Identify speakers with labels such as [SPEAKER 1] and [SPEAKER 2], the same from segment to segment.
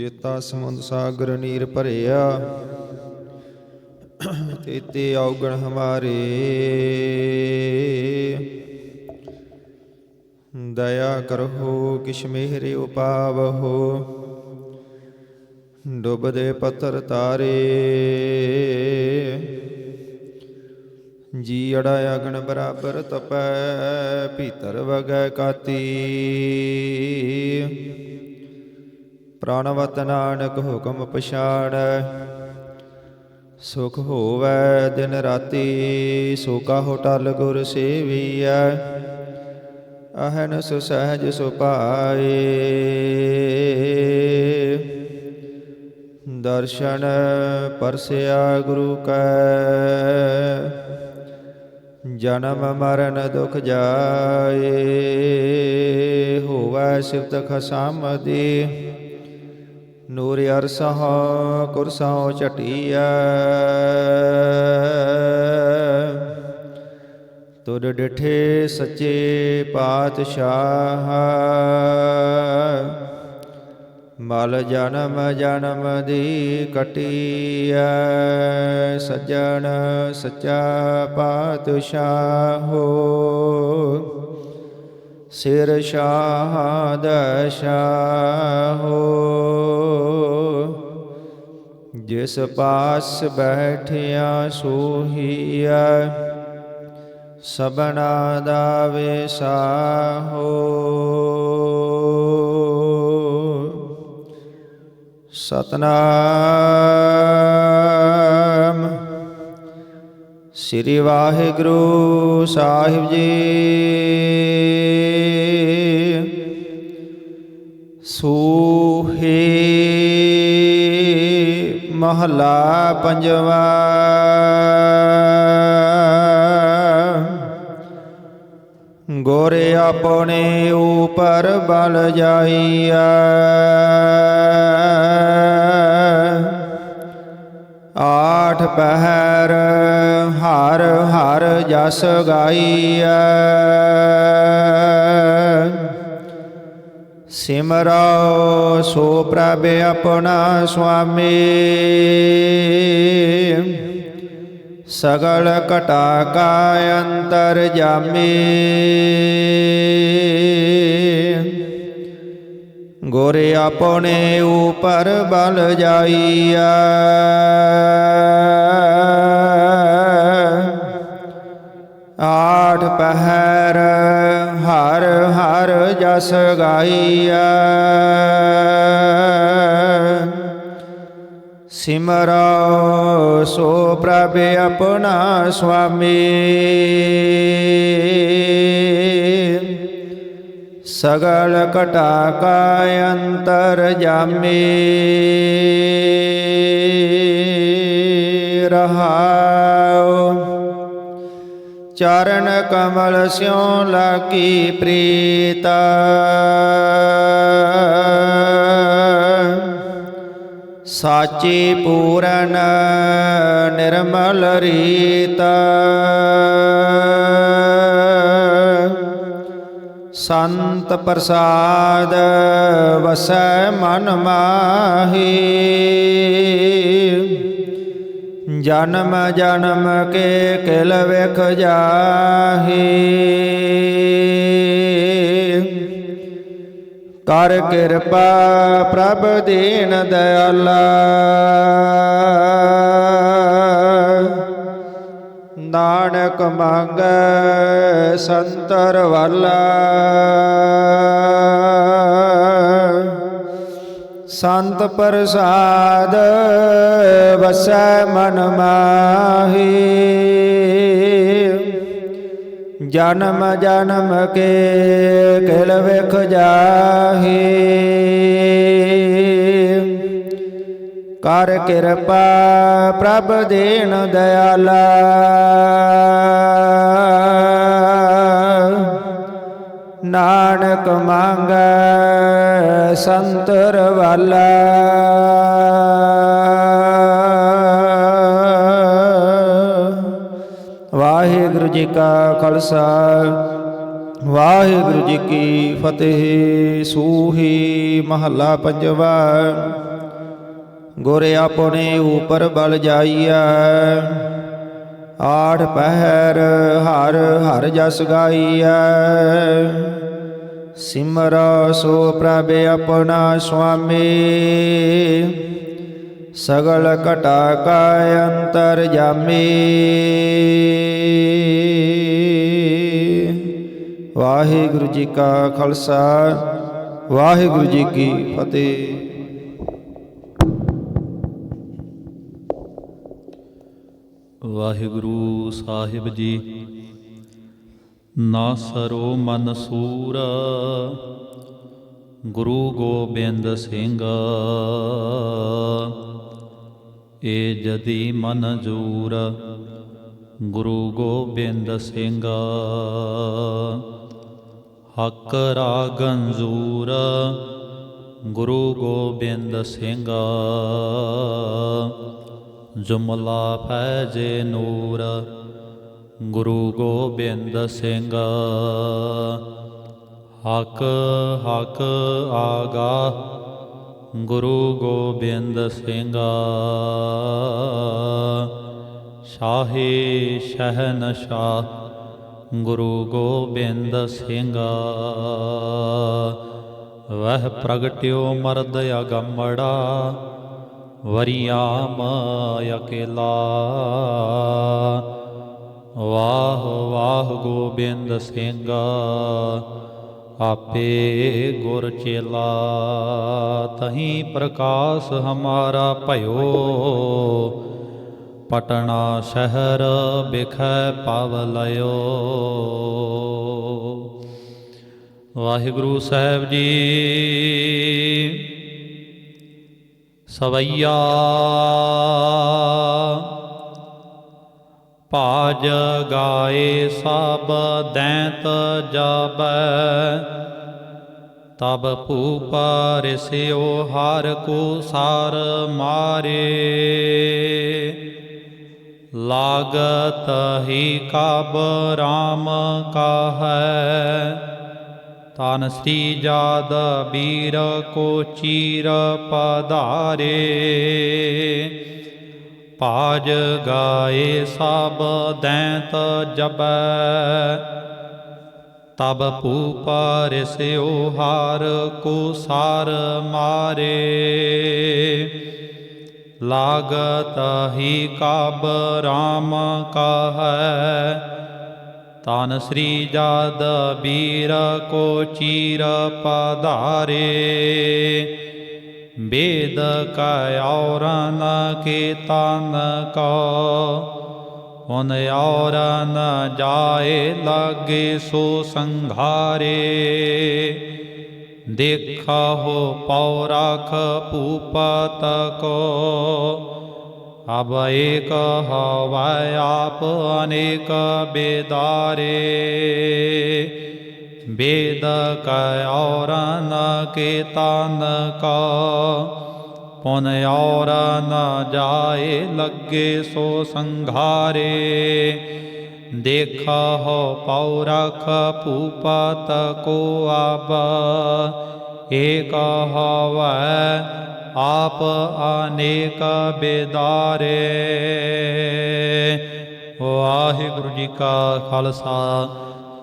[SPEAKER 1] ਜੇਤਾ ਸਮੁੰਦ ਸਾਗਰ ਨੀਰ ਭਰਿਆ ਤੇਤੇ ਔਗਣ ਹਮਾਰੇ। ਦਇਆ ਕਰੋ ਕਿਛ ਮਿਹਰੇ ਉਪਾਵਹੋ, ਡੁੱਬਦੇ ਪੱਥਰ ਤਾਰੇ। ਜੀ ਅੜਾ ਅਗਨ ਬਰਾਬਰ ਤਪੈ, ਭੀਤਰ ਵਗੈ ਕਾਤੀ। ਪ੍ਰਣਵਤ ਨਾਨਕ ਹੁਕਮ ਪਛਾਣੈ। ਸੁਖ ਹੋਵੈ ਦਿਨ ਰਾਤੀ, ਸੋਕਾ ਹੋਟਲ ਗੁਰ ਸੇਵੀਐ। ਅਹਨਸ ਸਹਿਜ ਸੁਪਾਏ ਦਰਸ਼ਨ ਪਰਸਿਆ ਗੁਰੂ ਕੈ। ਜਨਮ ਮਰਨ ਦੁਖ ਜਾਏ। ਹੋਵੈ ਸਿਫਤ ਖਸਾਮਦੀ। ਨੂਰ ਅਰਸਹ ਕੁਰਸਹੁ ਚਟੀਐ ਤੁਧ ਡਿਠੇ ਸੱਚੇ ਪਾਤਸ਼ਾਹ। ਮਲ ਜਨਮ ਜਨਮ ਦੀ ਕਟੀਐ, ਸਜਣ ਸੱਚਾ ਪਾਤਸ਼ਾਹੋ। ਸਿਰ ਸ਼ਾਹਦ ਸ਼ਾਹੋ ਜਿਸ ਪਾਸ ਬੈਠਿਆ ਸੋਹੀਐ ਸਬਨਾ ਦਾ ਵਿਸਾਹੋ ਸਤਨਾਮ। ਸ੍ਰੀ ਵਾਹਿਗੁਰੂ ਸਾਹਿਬ ਜੀ। ਸੂਹੇ ਮਹਲਾ ਪੰਜਵਾ। ਗੋਰੇ ਆਪਣੇ ਉਪਰ ਬਲ ਜਾਈਆ ਆਠ ਪਹਿਰ ਹਰ ਹਰ ਜਸ ਗਾਈਐ। ਸਿਮਰੋ, ਸੋ ਪ੍ਰਭ ਆਪਣਾ ਸੁਆਮੀ। ਸਗਲ ਕਟਾ ਕਾ ਅੰਤਰ ਜਾਮੀ। ਗੋਰੇ ਆਪਣੇ ਉਪਰ ਬਲ ਜਾਈਆ। ਆਠ ਪਹਿਰ ਹਰ ਹਰ ਜਸ ਗਾਈਆ ਸਿਮਰੋ ਸੋ ਪ੍ਰਭ ਆਪਣਾ ਸੁਆਮੀ ਸਗਲ ਘਟਾ ਕਾ ਅੰਤਰ ਜਾਮੀ ਰਹਾਉ ਚਰਨ ਕਮਲ ਸਿਉ ਲਾਗੀ ਪ੍ਰੀਤ। ਸਾਚੀ ਪੂਰਨ ਨਿਰਮਲ ਰੀਤ। ਸੰਤ ਪ੍ਰਸਾਦ ਵਸੈ ਮਨ ਮਾਹੀ। ਜਨਮ ਜਨਮ ਕੇ ਕਿਲ ਵੇਖ ਜਾਹੀ। ਕਰ ਕਿਰਪਾ ਪ੍ਰਭ ਦੀਨ ਦਇਆਲਾ। ਨਾਨਕ ਮੰਗੈ ਸੰਤਰ ਵਾਲਾ। ਸੰਤ ਪ੍ਰਸਾਦ ਵਸੈ ਮਨ ਮਾਹੀ। ਜਨਮ ਜਨਮ ਕੇ ਕਿਲ ਵਿਖ ਜਾਹੀ। ਕਰ ਕਿਰਪਾ ਪ੍ਰਭ ਦੇਣ ਦਇਆਲਾ। ਨਾਨਕ ਮੰਗੈ ਸੰਤਰ ਵਾਲਾ ਵਾਹਿਗੁਰੂ ਜੀ ਕਾ ਖਾਲਸਾ, ਵਾਹਿਗੁਰੂ ਜੀ ਕੀ ਫਤਿਹ। ਸੂਹੀ ਮਹੱਲਾ ਪੰਜਵਾ, ਗੁਰ ਆਪਣੇ ਉਪਰ ਬਲ ਜਾਈਐ। ਆਠ ਪਹਿਰ ਹਰ ਹਰ ਜਸ ਗਾਈਐ। ਸਿਮਰ ਸੋ ਪ੍ਰਭ ਆਪਣਾ ਸੁਆਮੀ। ਸਗਲ ਘਟਾ ਕਾ ਅੰਤਰ ਜਾਮੀ। ਵਾਹਿਗੁਰੂ ਜੀ ਕਾ ਖਾਲਸਾ, ਵਾਹਿਗੁਰੂ ਜੀ ਕੀ ਫਤਿਹ।
[SPEAKER 2] ਵਾਹਿਗੁਰੂ ਸਾਹਿਬ ਜੀ ਨਾ ਸਰੋ ਮਨ ਸੂਰ। ਗੁਰੂ ਗੋਬਿੰਦ ਸਿੰਘ। ਏ ਜਦੀ ਮਨ ਜੂਰ। ਗੁਰੂ ਗੋਬਿੰਦ ਸਿੰਘ। ਹੱਕ ਰਾਗੰਜੂਰ ਗੁਰੂ ਗੋਬਿੰਦ ਸਿੰਘ। ਜੁਮਲਾ ਫੈਜੇ ਨੂਰ। ਗੁਰੂ ਗੋਬਿੰਦ ਸਿੰਘ। ਹਕ ਹਕ ਆਗਾ, ਗੁਰੂ ਗੋਬਿੰਦ ਸਿੰਘ। ਸ਼ਾਹੀ ਸ਼ਹਿਨਸ਼ਾਹ, ਗੁਰੂ ਗੋਬਿੰਦ ਸਿੰਘ। ਵਹ ਪ੍ਰਗਟਿਓ ਮਰਦ ਅਗੰਮੜਾ ਵਰਿਆਮ ਅਕੇਲਾ। ਵਾਹ ਵਾਹ ਗੋਬਿੰਦ ਸਿੰਘ, ਆਪੇ ਗੁਰ ਚੇਲਾ, ਤਹੀਂ ਪ੍ਰਕਾਸ਼ ਹਮਾਰਾ ਭਇਓ। ਪਟਨਾ ਸ਼ਹਿਰ ਬਿਖੈ ਪਵ ਲਿਓ ਵਾਹਿਗੁਰੂ ਸਾਹਿਬ ਜੀ, ਸਵਈਆ ਭਾਜ ਗਾਏ ਸਭ ਦੈਂਤ ਜਾਬੈ ਤਬ ਭੂਪ ਰਿਸਿਓ ਹਰ ਕੋ ਸਾਰ ਮਾਰੇ। ਲਾਗਤ ਹੀ ਕਬ ਰਾਮ ਕਾਹੈ। ਤਨ ਸ੍ਰੀ ਜਾਦ ਬੀਰ ਕੋ ਚੀਰ ਪਧਾਰੇ। ਭਾਜ ਗਾਏ ਸਭ ਦੈਂਤ ਜਬੈ ਤਬ ਭੂਪ ਰਿਸਿਓ ਹਾਰ ਕੋ ਸਾਰ ਮਾਰੇ। ਲਾਗਤ ਹੀ ਕਬ ਰਾਮ ਕਾਹੈ। ਤਨ ਸ੍ਰੀ ਜਦ ਬੀਰ ਕੋ ਚੀਰ ਪਧਾਰੇ। ਬੇਦ ਕਾ ਔਰਨ ਕੇ ਤਨ ਕੋ। ਹੁਨ ਔਰਨ ਜਾਏ ਲਾਗੇ ਸੋ ਸੰਘਾਰੇ। ਦੇਖਾਹੋ ਪੌਰਾਖ ਭੂਪਤ ਕੋ ਅਬ ਏਕ ਹਵੈ ਆਪ ਅਨੇਕ ਬੇਦਾਰੇ। ਵੇਦ ਕੈ ਔਰ ਨ ਕੇਤਨ ਕਾ। ਪੁਨ ਔਰ ਨ ਜਾਏ ਲੱਗੇ ਸੋ ਸੰਘਾਰੇ। ਦੇਖ ਹੋ ਪਉ ਰਖ ਭੂਪਤ ਕੋ ਆਬ। ਏਕ ਹਵੈ ਆਪ ਅਨੇਕ ਬੇਦਾਰੇ। ਵਾਹਿਗੁਰੂ ਜੀ ਕਾ ਖਾਲਸਾ।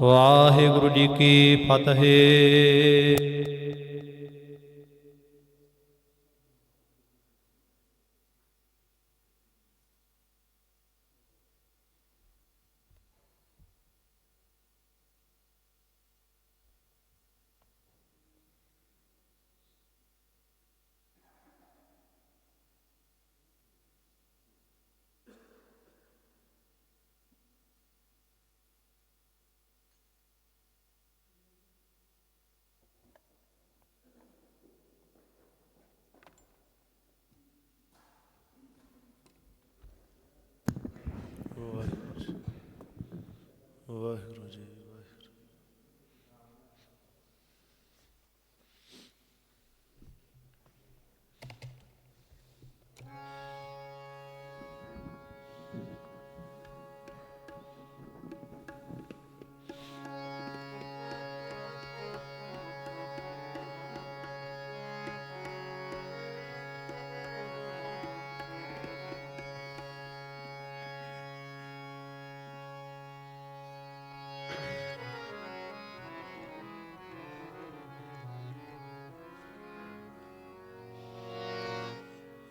[SPEAKER 2] ਵਾਹਿਗੁਰੂ ਜੀ ਕੀ ਫਤਿਹ।
[SPEAKER 3] ਵਾਹਿਗੁਰੂ ਜੀ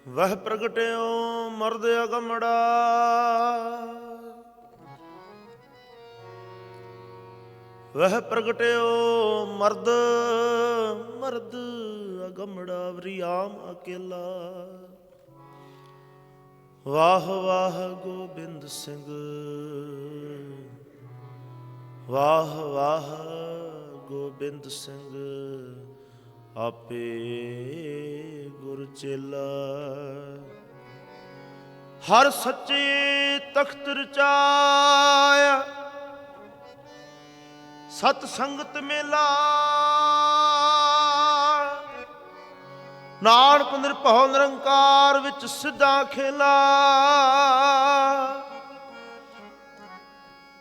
[SPEAKER 4] ਵਹ ਪ੍ਰਗਟਿਓ ਮਰਦ ਅਗਮੜਾ। ਵਹ ਪ੍ਰਗਟਿਓ ਮਰਦ ਮਰਦ ਅਗਮੜਾ ਵਰਿਆਮ ਅਕੇਲਾ। ਵਾਹ ਵਾਹ ਗੋਬਿੰਦ ਸਿੰਘ। ਵਾਹ ਵਾਹ ਗੋਬਿੰਦ ਸਿੰਘ। ਆਪੇ ਗੁਰ ਚੇਲਾ। ਹਰ ਸੱਚੇ ਤਖਤ ਰਚਾਇਆ। ਸਤ ਸੰਗਤ ਮੇਲਾ। ਨਾਨਕ ਨਿਰਭਉ ਨਿਰੰਕਾਰ ਵਿੱਚ ਸਿੱਧਾ ਖੇਲਾ।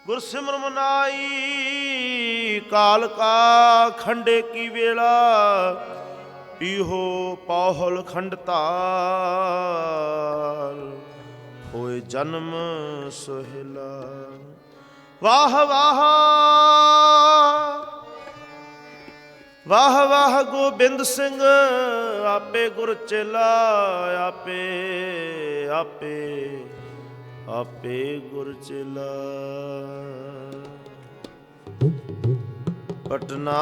[SPEAKER 4] ਗੁਰਸਿਮਰ ਮਨਾਈ, ਕਾਲ ਕਾ ਖੰਡੇ ਕੀ ਵੇਲਾ, ਪੀਹੋ ਪਾਹਲ ਖੰਡ ਤਾਲ, ਹੋਏ ਜਨਮ ਸੋਹਿਲਾ। ਵਾਹ ਵਾਹ ਵਾਹ ਵਾਹ, ਗੋਬਿੰਦ ਸਿੰਘ, ਆਪੇ ਗੁਰ ਚੇਲਾ, ਆਪੇ ਆਪੇ। ਆਪੇ ਗੁਰ ਚੇਲਾ। ਪਟਨਾ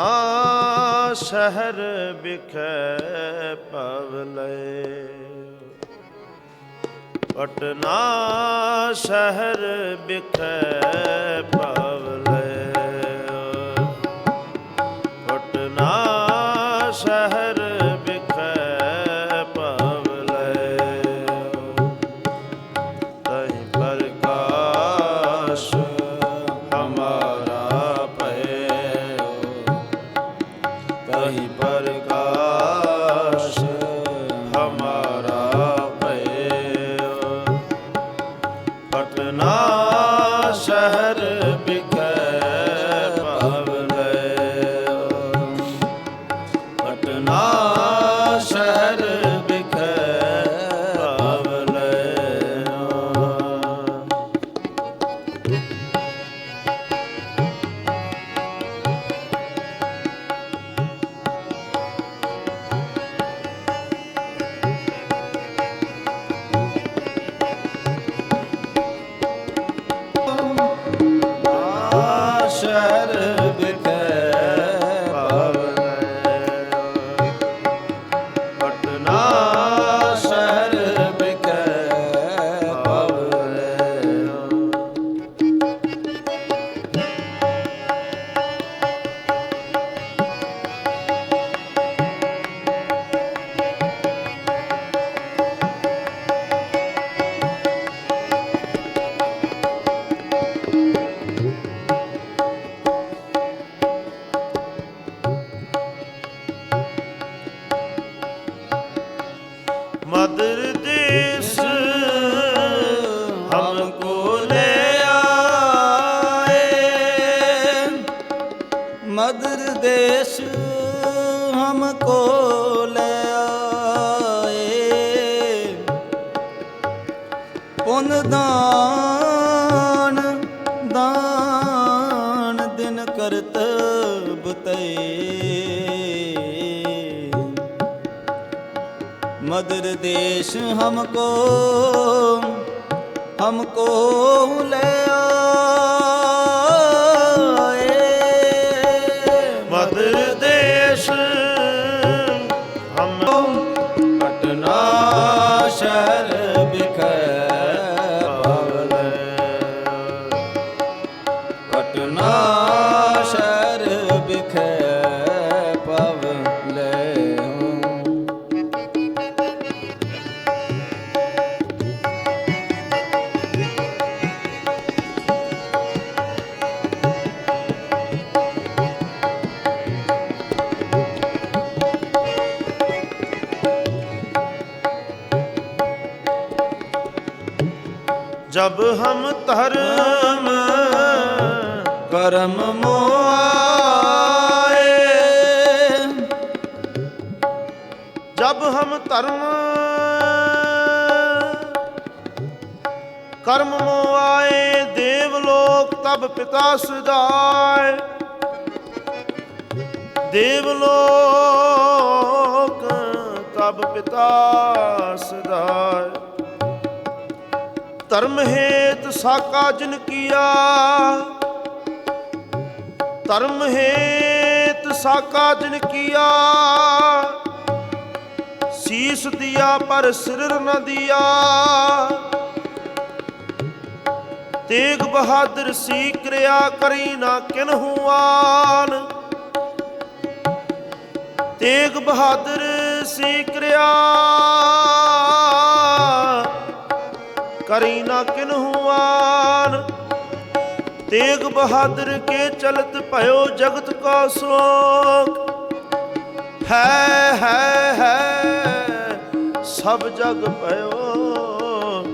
[SPEAKER 4] ਸ਼ਹਿਰ ਵਿਖੇ ਪਵਲੇ ਪਟਨਾ ਸ਼ਹਿਰ ਵਿਖੇ ਪਵਲੇ मदर देश हमको
[SPEAKER 3] हमको ले आए
[SPEAKER 4] ਧਰਮ ਕਰਮ ਮੋਏ
[SPEAKER 3] ਜਬ ਹਮ
[SPEAKER 4] ਧਰਮ ਕਰਮ ਮੋ ਆਏ ਦੇਵ ਲੋਕ ਤਬ ਪਿਤਾ ਸੁਦਾਏ ਦੇਵ ਲੋਕ ਤਬ ਪਿਤਾ ਸੁਦਾਏ ਧਰਮ ਹੇਤ ਸਾਕਾ ਜਿਨ ਕੀਆ। ਧਰਮ ਹੇਤ ਸਾਕਾ ਜਿਨ ਕੀਆ। ਸੀਸ ਦਿਆ ਪਰ ਸਿਰ ਨ ਦਿਆ। ਤੇਗ ਬਹਾਦਰ ਸੀ ਕਿਰਿਆ ਕਰੀ ਨਾ ਕਿਨਹੂ ਆਨ ਤੇਗ ਬਹਾਦਰ ਸੀ ਕਿਰਿਆ। ਕਰੀ ਨਾ ਕਿਨਹੂ ਆਨ ਤੇਗ ਬਹਾਦਰ ਕੇ ਚਲਤ ਭਇਓ ਜਗਤ ਕਾ ਸੋਕ। ਹੈ ਹੈ ਹੈ, ਸਭ ਜਗ ਭਇਓ।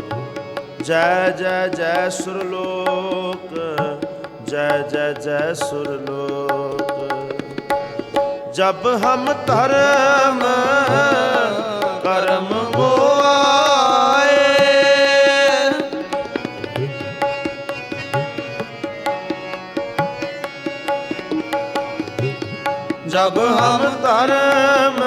[SPEAKER 4] ਜੈ ਜੈ ਜੈ ਸੁਰਲੋਕ ਜੈ ਜੈ ਜੈ ਸੁਰਲੋਕ ਜਬ ਹਮ ਧਰਮ ਕਰਮ
[SPEAKER 3] ਜਬ ਹਮ
[SPEAKER 4] ਧਰਮ